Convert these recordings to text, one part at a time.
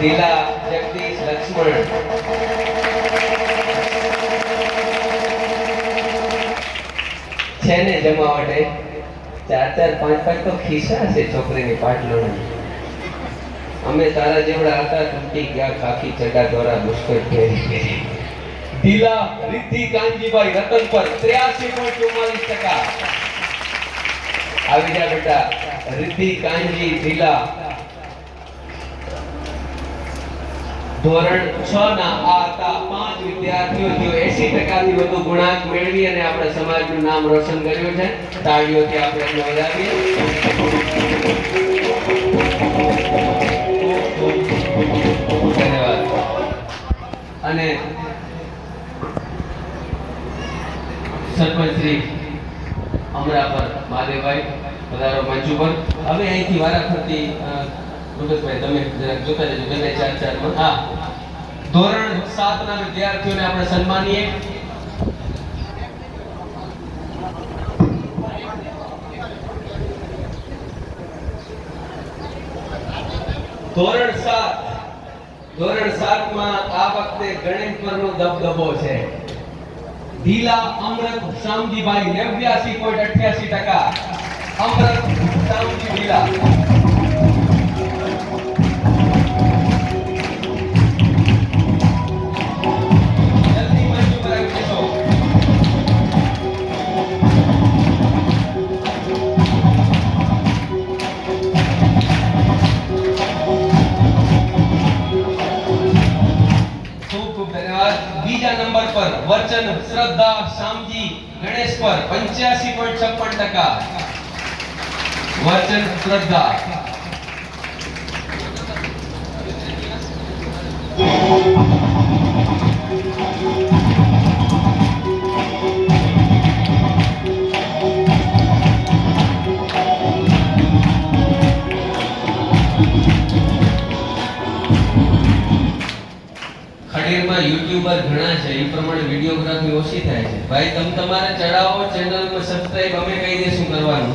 ઢીલા જગદીશ લક્ષ્મણ. છે ને જમાવટે ચાર ચાર પાંચ પાંચ તો ખિસ્સા છે છોકરીની પાટલોના. અમે તારા જેવડા હતા, તૂટી ગયા ખાખી ચડા દ્વારા મુશ્કેલ ફેરી ઢીલા રિદ્ધિ કાનજીભાઈ રતન પર ત્ર્યાસી પોઈન્ટ ચુમ્માલીસ ટકા. આવી જા બેટા, રિદ્ધિ કાનજી ઢીલા ધોરણ છ ના આ હતા પાંચ વિદ્યાર્થીઓ જેઓ એસી ટકાથી વધુ ગુણાંક મેળવી અને આપણે સમાજનું નામ રોશન કર્યું છે, તાળીઓથી આપણે એમને વધાવીએ. ધન્યવાદ. અને સરપંચ શ્રી અમરાપર મહાદેવભાઈ પધારો મંચ ઉપર હવે અહીંથી વારાફરતી ધોરણ સાત ના વિદ્યાર્થીઓને આપણે સન્માનીએ. ધોરણ સાત. ધોરણ સાતમાં આ વખતે ગણેશ પરનો દબદબો છે. ઢીલા અમૃત શામજીભાઈ નેવ્યાસી પોઈન્ટ અઠ્યાસી ટકા. અમૃત શામજી ઢીલા બીજા નંબર પર વચન શ્રદ્ધા શામજી ગણેશ પર 85.56% ટકા વચન શ્રદ્ધા ખડીરમાં યુટ્યુબર ઘણા છે. એ પ્રમાણે વિડીયોગ્રાફી ઓછી થાય છે. ભાઈ, તમે તમારે ચડાવો ચેનલમાં સબસ્ક્રાઇબ અમે કહી દઈશું કરવાનું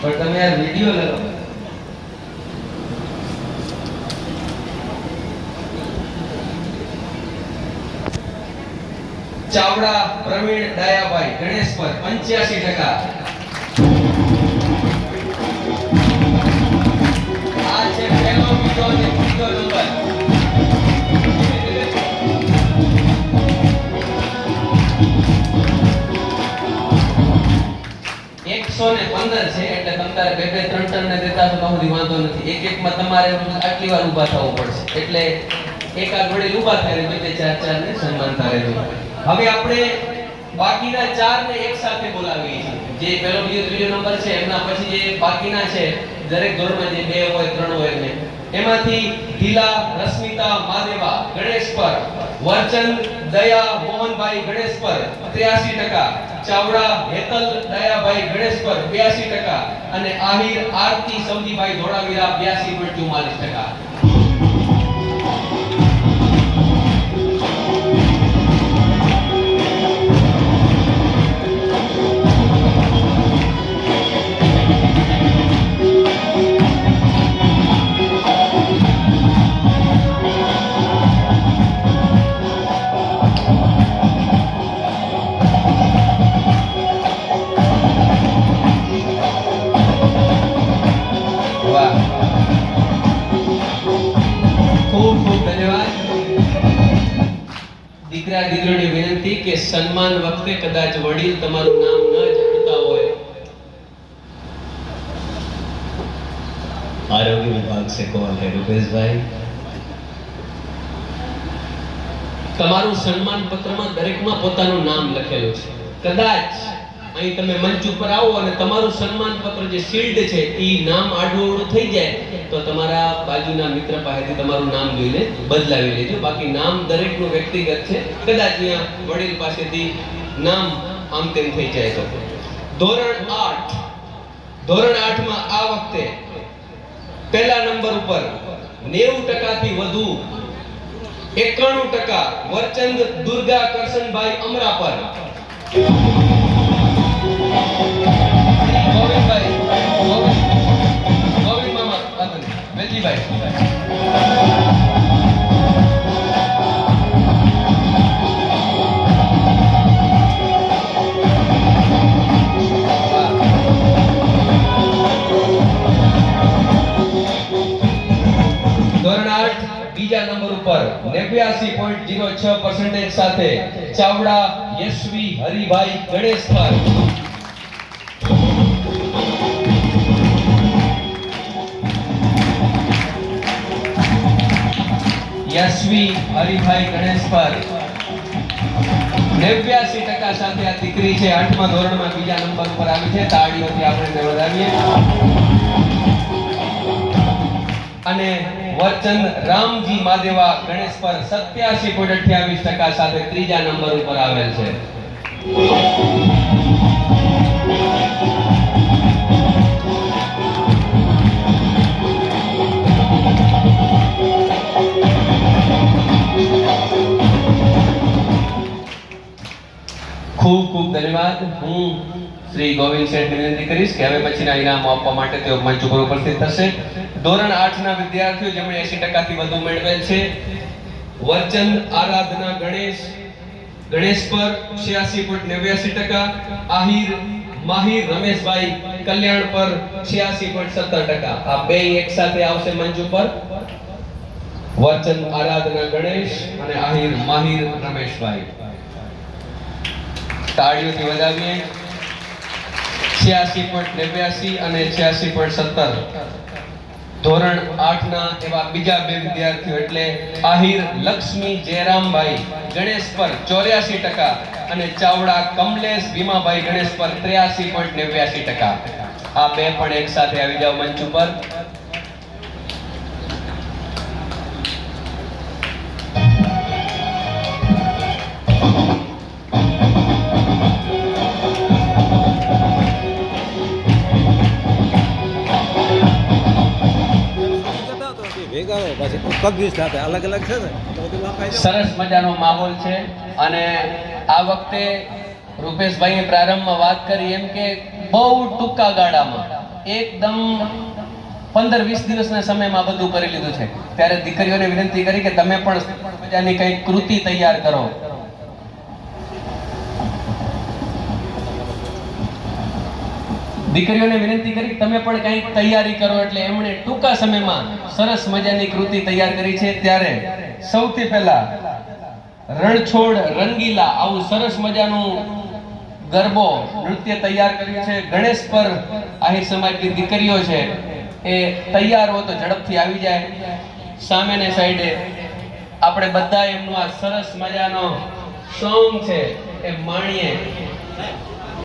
પણ તમે આ વીડિયો લગાવો. ચાવડા, પ્રવીણ, ડાયાભાઈ, ગણેશ પર 85% ટકા. આ છે પહેલો બીજો બાકીના છે, એમના દરેક ધોરણમાં જે બે હોય, ત્રણ હોય ને એમાંથી ઢીલા રશ્મિતા માદેવા, ગણેશ પર, વર્ચન દયા મોહનભાઈ ગણેશ પર 83% ટકા ચાવડા હેતલ દયાભાઈ ગણેશ પર 82% ટકા અને આહિર આરતી સમજીભાઈ ધોળાવીરા 82.44% દીકરા દીકરીને વિનંતી કે સન્માન વખતે કદાચ વડીલ તમારું નામ ન જાણતા હોય. આરોગ્ય વિભાગ સે કોલ હે રૂપેશભાઈ? તમારું સન્માન પત્રમાં દરેકમાં પોતાનું નામ લખેલું છે. કદાચ અહીં તમે મંચ ઉપર આવો અને તમારું સન્માન પત્ર જે શિલ્ડ છે, એ નામ આડું થઈ જાય, તો તમારા બાજુના મિત્ર પાસેથી તમારું નામ જોઈને બદલાવી લેજો. બાકી નામ દરેકનું વ્યક્તિગત છે. કદાચ અહીંયા વડીલ પાસેથી નામ આમ તેમ થઈ જાય તો. ધોરણ આઠ. ધોરણ આઠમાં આ વખતે પહેલા નંબર ઉપર નેવું ટકાથી વધુ એકાણું ટકા વરચંદ દુર્ગા કરશનભાઈ અમરાપર. બીજા નંબર ઉપર 89.06% સાથે ચાવડા યશવી હરિભાઈ ગણેશ પર યશવી, હરિભાઈ પર. નેવ્યાસી ટકા સાથે આ દીકરી છે, આઠમા ધોરણમાં બીજા નંબર ઉપર આવી છે. તાળીઓથી આપણે તે વધાવીએ. અને વચન રામજી માદેવા ગણેશ પર સત્યાસી પોઈન્ટ અઠ્યાવીસ ટકા સાથે ત્રીજા નંબર ઉપર આવેલ છે. ખૂબ ખૂબ ધન્યવાદ. હું શ્રી ગોવિંદ શેઠ વિનંતી કરીશ કે હવે પછીના ઇનામો આપવા માટે તેઓ મંચ ઉપર ઉપસ્થિત થશે. ધોરણ આઠ ના વિદ્યાર્થીઓ, જેમણે એસી ટકાથી વધુ મેળવેલ છે, વચન આરાધના ગણેશ ગણેશ પર છ્યાસી પોઈન્ટ નેવ્યાસી ટકા, આહિર, માહિર રમેશભાઈ કલ્યાણ પર છ્યાસી પોઈન્ટ સત્તર ટકા. આ બે એક સાથે આવશે મંચ ઉપર. વચન આરાધના ગણેશ અને આહિર, માહિર રમેશભાઈ. તાળીઓથી વધાવીએ છ્યાસી પોઈન્ટ નેવ્યાસી અને છ્યાસી પોઈન્ટ સત્તર. ધોરણ આઠ ના એવા બીજા બે વિદ્યાર્થીઓ એટલે આહિર, લક્ષ્મી, જયરામભાઈ, ગણેશ પર ચોર્યાસી ટકા અને ચાવડા, કમલેશ, ભીમાભાઈ, ગણેશ પર ત્ર્યાસી પોઈન્ટ નેવ્યાસી ટકા. આ બે પણ એક સાથે આવી જાવ મંચ ઉપર. હોય સાથે અલગ અલગ છે ને? સરસ મજાનો માહોલ છે. અને આ વખતે રૂપેશભાઈએ પ્રારંભમાં વાત કરી એમ કે બહુ ટૂંકા ગાળામાં, એકદમ પંદર વીસ દિવસના સમયમાં બધું કરી લીધું છે. ત્યારે દીકરીઓને વિનંતી કરી કે તમે પણ મજાની કંઈક કૃતિ તૈયાર કરો. દીકરીઓને વિનંતી કરી તમે પણ કંઈક તૈયારી કરો એટલે એમણે ટૂંકા સમયમાં સરસ મજાની કૃતિ તૈયાર કરી છે. ત્યારે સૌથી પહેલા રણછોડ રંગીલા આવું સરસ મજાનું ગરબો નૃત્ય તૈયાર કર્યું છે. ગણેશ પર આહિર સમાજની દીકરીઓ છે એ તૈયાર હો તો ઝડપથી આવી જાય. સામેની સાઈડે આપણે બધા એમનું આ સરસ મજાનો સોંગ છે એ માણીએ.